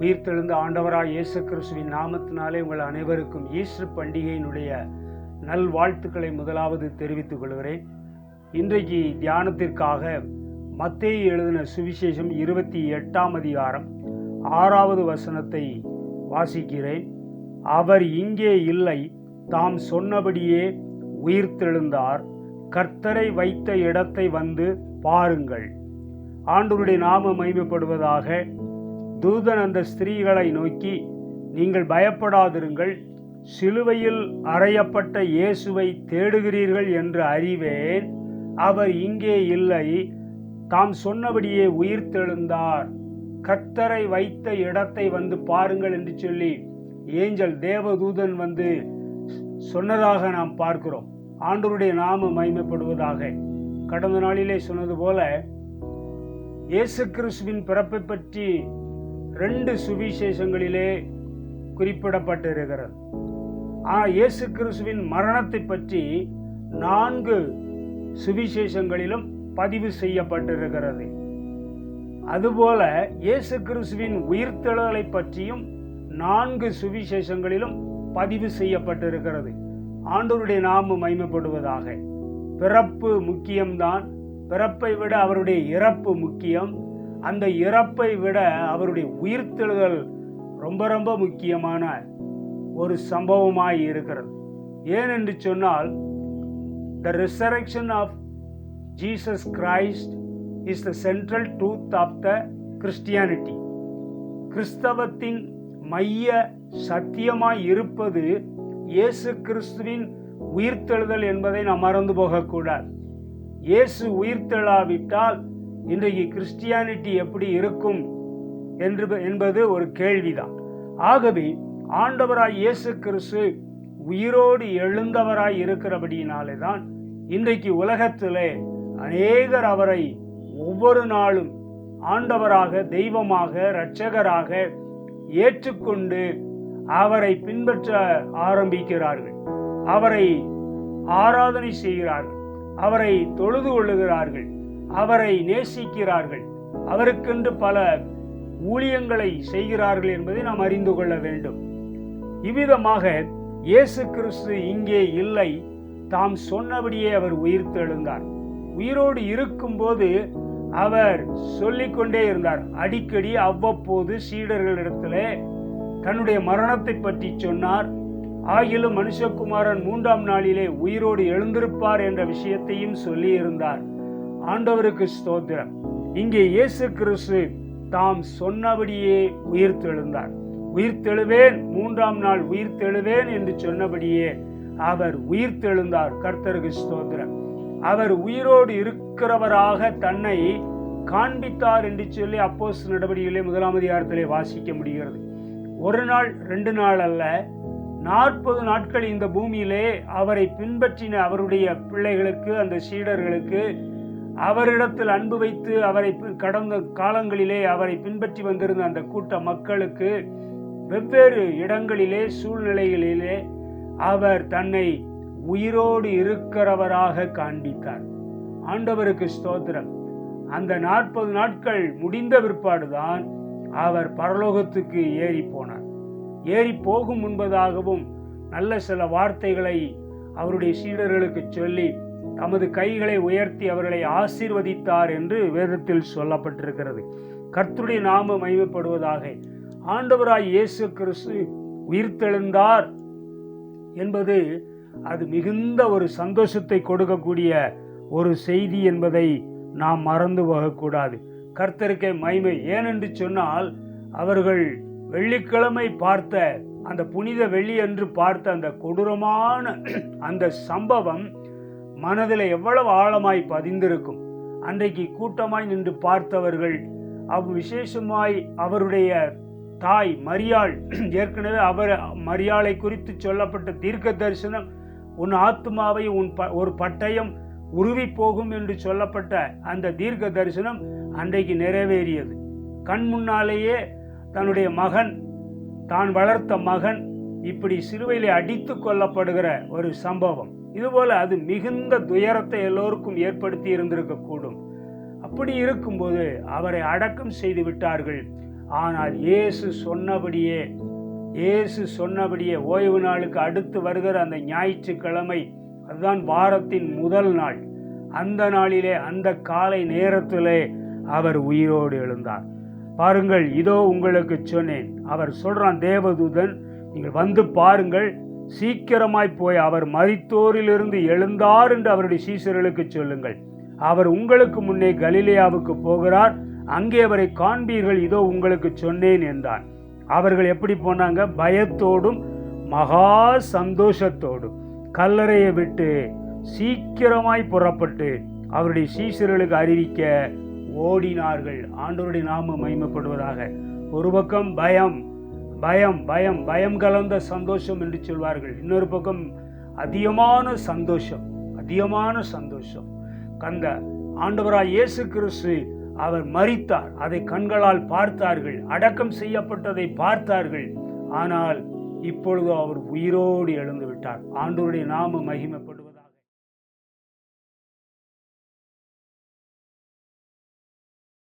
உயிர்த்தெழுந்த ஆண்டவராய் இயேசு கிறிஸ்துவின் நாமத்தினாலே உங்கள் அனைவருக்கும் ஈஸ்டர் பண்டிகையினுடைய நல்வாழ்த்துக்களை முதலாவது தெரிவித்துக் கொள்கிறேன். இன்றைக்கு தியானத்திற்காக மத்தேயு எழுதின சுவிசேஷம் இருபத்தி எட்டாம் அதிகாரம் ஆறாவது வசனத்தை வாசிக்கிறேன். அவர் இங்கே இல்லை தாம் சொன்னபடியே உயிர்த்தெழுந்தார் கர்த்தரை வைத்த இடத்தை வந்து பாருங்கள். ஆண்டவருடைய நாம மகிமைப்படுவதாக தூதன் அந்த ஸ்திரீகளை நோக்கி நீங்கள் பயப்படாதிருங்கள். சிலுவையில் அறையப்பட்ட இயேசுவை தேடுகிறீர்கள் என்று அறிவேன். அவர் இங்கே இல்லை. தாம் சொன்னபடியே உயிர்த்தெழுந்தார் கத்தரை வைத்த இடத்தை வந்து பாருங்கள் என்று சொல்லி ஏஞ்சல் தேவதூதன் வந்து சொன்னதாக நாம் பார்க்கிறோம். ஆண்டவருடைய நாம மகிமைப்படுவதாக. கடந்த நாளிலே சொன்னது போல இயேசு கிறிஸ்துவின் பிறப்பை பற்றி ரெண்டு சுவிசேஷங்களிலே குறிப்பிடப்பட்டிருக்கிறது. ஆனால் இயேசு கிறிஸ்துவின் மரணத்தை பற்றி நான்கு சுவிசேஷங்களிலும் பதிவு செய்யப்பட்டிருக்கிறது. அதுபோல இயேசு கிறிஸ்துவின் உயிர்த்தெழுதலை பற்றியும் நான்கு சுவிசேஷங்களிலும் பதிவு செய்யப்பட்டிருக்கிறது. ஆண்டோருடைய நாமம் மைமைப்படுவதாக பிறப்பு முக்கியம்தான். பிறப்பை விட அவருடைய இறப்பு முக்கியம். அந்த இறப்பை விட அவருடைய உயிர்த்தெழுதல் ரொம்ப ரொம்ப முக்கியமான ஒரு சம்பவமாய் இருக்கிறது. ஏனென்று சொன்னால் the resurrection of Jesus Christ is the central truth of the Christianity கிறிஸ்தவத்தின் மைய சத்தியமாய் இருப்பது இயேசு கிறிஸ்துவின் உயிர்த்தெழுதல் என்பதை நாம் மறந்து போகக்கூடாது. இயேசு உயிர்த்தெழாவிட்டால் இன்றைக்கு கிறிஸ்டியானிட்டி எப்படி இருக்கும் என்று என்பது ஒரு கேள்விதான். ஆகவே ஆண்டவராய் இயேசு கிறிஸ்து உயிரோடு எழுந்தவராய் இருக்கிறபடியினாலே தான் இன்றைக்கு உலகத்திலே அநேகர் அவரை ஒவ்வொரு நாளும் ஆண்டவராக தெய்வமாக இரட்சகராக ஏற்றுக்கொண்டு அவரை பின்பற்ற ஆரம்பிக்கிறார்கள். அவரை ஆராதனை செய்கிறார்கள். அவரை தொழுது கொள்ளுகிறார்கள். அவரை நேசிக்கிறார்கள். அவருக்கென்று பல ஊழியங்களை செய்கிறார்கள் என்பதை நாம் அறிந்து கொள்ள வேண்டும். இவ்விதமாக இயேசு கிறிஸ்து இங்கே இல்லை. தாம் சொன்னபடியே அவர் உயிர்த்தெழுந்தார். உயிரோடு இருக்கும்போது அவர் சொல்லிக்கொண்டே இருந்தார். அடிக்கடி அவ்வப்போது சீடர்களிடத்திலே தன்னுடைய மரணத்தை பற்றி சொன்னார். ஆகிலும் மனுஷகுமாரன் மூன்றாம் நாளிலே உயிரோடு எழுந்திருப்பார் என்ற விஷயத்தையும் சொல்லியிருந்தார். ஆண்டவருக்கு ஸ்தோத்திரம். இங்கே இயேசு கிறிஸ்து தாம் சொன்னபடியே உயிர்த்தெழுந்தார். உயிர்த்தெழுவேன் மூன்றாம் நாள் உயிர்த்தெழுவேன் என்று சொன்னபடியே அவர் உயிர்த்தெழுந்தார். கர்த்தருக்கு ஸ்தோத்திரம். அவர் உயிரோடு இருக்கிறவராக தன்னை காண்பித்தார் என்று சொல்லி அப்போஸ் நடவடிக்கைகளை முதலாம் அதிகாரத்திலே வாசிக்க முடிகிறது. ஒரு நாள் ரெண்டு நாள் அல்ல நாற்பது நாட்கள் இந்த பூமியிலே அவரை பின்பற்றின அவருடைய பிள்ளைகளுக்கு அந்த சீடர்களுக்கு அவரிடத்தில் அன்பு வைத்து அவரை கடந்த காலங்களிலே அவரை பின்பற்றி வந்திருந்த அந்த கூட்ட மக்களுக்கு வெவ்வேறு இடங்களிலே சூழ்நிலைகளிலே அவர் தன்னை உயிரோடு இருக்கிறவராக காண்பித்தார். ஆண்டவருக்கு ஸ்தோத்திரம். அந்த நாற்பது நாட்கள் முடிந்த பிற்பாடுதான் அவர் பரலோகத்துக்கு ஏறி போனார். ஏறி போகும் முன்பதாகவும் நல்ல சில வார்த்தைகளை அவருடைய சீடர்களுக்கு சொல்லி தமது கைகளை உயர்த்தி அவர்களை ஆசீர்வதித்தார் என்று வேதத்தில் சொல்லப்பட்டிருக்கிறது. கர்த்தருடைய நாம மைமைப்படுவதாக ஆண்டவராய் இயேசு கிறிஸ்து உயிர்த்தெழுந்தார் என்பது அது மிகுந்த ஒரு சந்தோஷத்தை கொடுக்கக்கூடிய ஒரு செய்தி என்பதை நாம் மறந்து போகக்கூடாது. கர்த்தருக்கே மைமை ஏனென்று சொன்னால் அவர்கள் வெள்ளிக்கிழமை பார்த்த அந்த புனித வெள்ளி என்று பார்த்த அந்த கொடூரமான அந்த சம்பவம் மனதில் எவ்வளவு ஆழமாய் பதிந்திருக்கும். அன்றைக்கு கூட்டமாய் நின்று பார்த்தவர்கள் அவ் விசேஷமாய் அவருடைய தாய் மரியாள் ஏற்கனவே அவர் மரியாளை குறித்து சொல்லப்பட்ட தீர்க்க தரிசனம் உன் ஆத்மாவை உன் ப ஒரு பட்டயம் உருவி போகும் என்று சொல்லப்பட்ட அந்த தீர்க்க தரிசனம் அன்றைக்கு நிறைவேறியது. கண் முன்னாலேயே தன்னுடைய மகன் தான் வளர்த்த மகன் இப்படி சிறுவையில் அடித்து கொல்லப்படுகிற ஒரு சம்பவம். இதுபோல அது மிகுந்த துயரத்தை எல்லோருக்கும் ஏற்படுத்தி இருந்திருக்கக்கூடும் அப்படி இருக்கும்போது அவரை அடக்கம் செய்து விட்டார்கள். ஆனால் இயேசு சொன்னபடியே இயேசு சொன்னபடியே ஓய்வு நாளுக்கு அடுத்து வருகிற அந்த ஞாயிற்றுக்கிழமை அதுதான் வாரத்தின் முதல் நாள். அந்த நாளிலே அந்த காலை நேரத்திலே அவர் உயிரோடு எழுந்தார். பாருங்கள் இதோ உங்களுக்கு சொன்னேன். அவர் சொல்றான் தேவதூதன் நீங்கள் வந்து பாருங்கள் சீக்கிரமாய் போய் அவர் மரித்தோரிலிருந்து எழுந்தார் என்று அவருடைய சீசர்களுக்கு சொல்லுங்கள். அவர் உங்களுக்கு முன்னே கலிலேயாவுக்கு போகிறார். அங்கே அவரை காண்பீர்கள் இதோ உங்களுக்கு சொன்னேன் என்றான். அவர்கள் எப்படி போனாங்க? பயத்தோடும் மகா சந்தோஷத்தோடும். கல்லறையை விட்டு சீக்கிரமாய் புறப்பட்டு அவருடைய சீசர்களுக்கு அறிவிக்க ஓடினார்கள். ஆண்டோருடைய நாம மகிமைப்படுவதாக. ஒரு பக்கம் பயம் பயம் பயம் பயம் கலந்த சந்தோஷம் என்று சொல்வார்கள். இன்னொரு பக்கம் அதிகமான சந்தோஷம் அதிகமான சந்தோஷம். கந்த ஆண்டவராய் இயேசு கிறிஸ்து அவர் மறித்தார் அதை கண்களால் பார்த்தார்கள். அடக்கம் செய்யப்பட்டதை பார்த்தார்கள். ஆனால் இப்பொழுது அவர் உயிரோடு எழுந்து விட்டார். ஆண்டோருடைய நாம மகிமைப்படும்